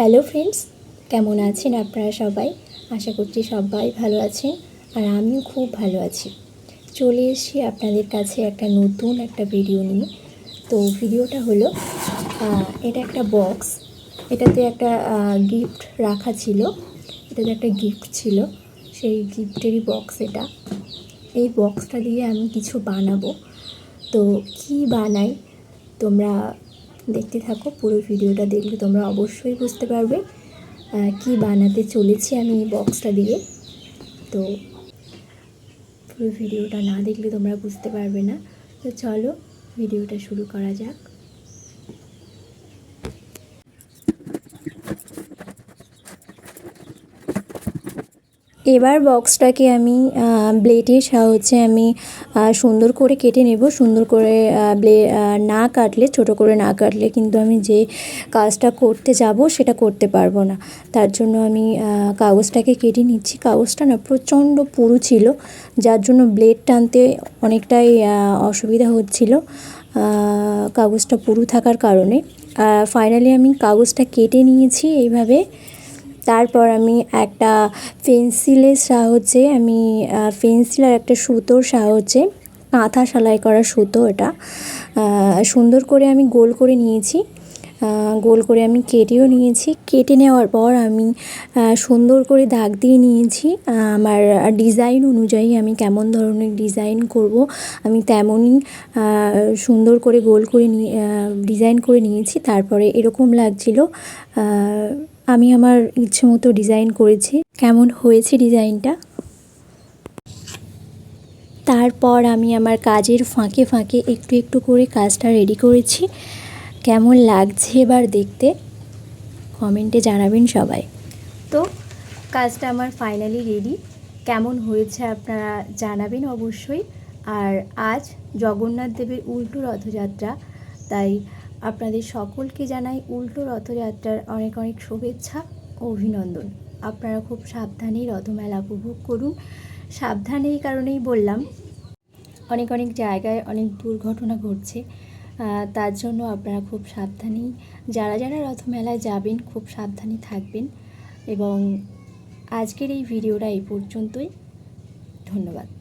Hello friends, কেমন আছেন আপনারা সবাই? আশা করছি সবাই ভালো আছেন আর আমিও খুব ভালো আছি। চলে এসেছি আপনাদের কাছে একটা নতুন একটা ভিডিও নিয়ে। তো ভিডিওটা হলো এটা একটা বক্স এটাতে একটা গিফট রাখা ছিল। এটাতে একটা গিফট ছিল। সেই গিফটেরই বক্স এটা। এই বক্সটা দিয়ে আমি কিছু বানাবো। তো কি বানাই? তোমরা দেখতে থাকো, পুরো ভিডিওটা দেখলে তোমরা অবশ্যই বুঝতে পারবে কি বানাতে চলেছি আমি এই বক্সটা দিয়ে। তো পুরো ভিডিওটা না দেখলে তোমরা বুঝতে পারবে না। তো চলো, ভিডিওটা শুরু করা যাক। এবার বক্সটাকে আমি ব্লেডের সাহায্যে আমি সুন্দর করে কেটে নেব। সুন্দর করে ব্লে না কাটলে, ছোট করে না কাটলে কিন্তু আমি যে কাজটা করতে যাব সেটা করতে পারব না। তার জন্য আমি কাগজটাকে কেটে নিচ্ছি। কাগজটা না প্রচণ্ড পুরু ছিল, যার জন্য ব্লেড টানতে অনেকটাই অসুবিধা হচ্ছিল কাগজটা পুরু থাকার কারণে। ফাইনালি আমি কাগজটা কেটে নিয়েছি এইভাবে। তারপর আমি একটা পেন্সিলের সাহায্যে, আমি পেন্সিল আর একটা সুতোর সাহায্যে, কাঁথা সেলাই করা সুতো এটা সুন্দর করে আমি গোল করে নিয়েছি। গোল করে আমি কেটেও নিয়েছি। কেটে নেওয়ার পর আমি সুন্দর করে দাগ দিয়ে নিয়েছি। আমার ডিজাইন অনুযায়ী আমি কেমন ধরনের ডিজাইন করব, আমি তেমনই সুন্দর করে গোল করে নিয়ে ডিজাইন করে নিয়েছি। তারপরে এরকম লাগছিল আমি আমার ইচ্ছে মতো ডিজাইন করেছি। কেমন হয়েছে ডিজাইনটা তারপর আমি আমার কাজের ফাঁকে ফাঁকে একটু একটু করে কাজটা রেডি করেছি। কেমন লাগছে এবার দেখতে? কমেন্টে জানাবেন সবাই। তো, কাজটা আমার ফাইনালি রেডি কেমন হয়েছে আপনারা জানাবেন অবশ্যই। আর আজ জগন্নাথ দেবের উল্টো রথযাত্রা, তাই আপনাদের সকলকে জানাই উল্টো রথযাত্রার অনেক অনেক শুভেচ্ছা ও অভিনন্দন। আপনারা খুব সাবধানেই রথমেলা উপভোগ করুন। সাবধানে এই কারণেই বললাম, অনেক অনেক জায়গায় অনেক দুর্ঘটনা ঘটছে তার জন্য আপনারা খুব সাবধানেই, যারা যারা রথমেলায় যাবেন খুব সাবধানে থাকবেন। এবং আজকের এই ভিডিওটা এই পর্যন্তই। ধন্যবাদ।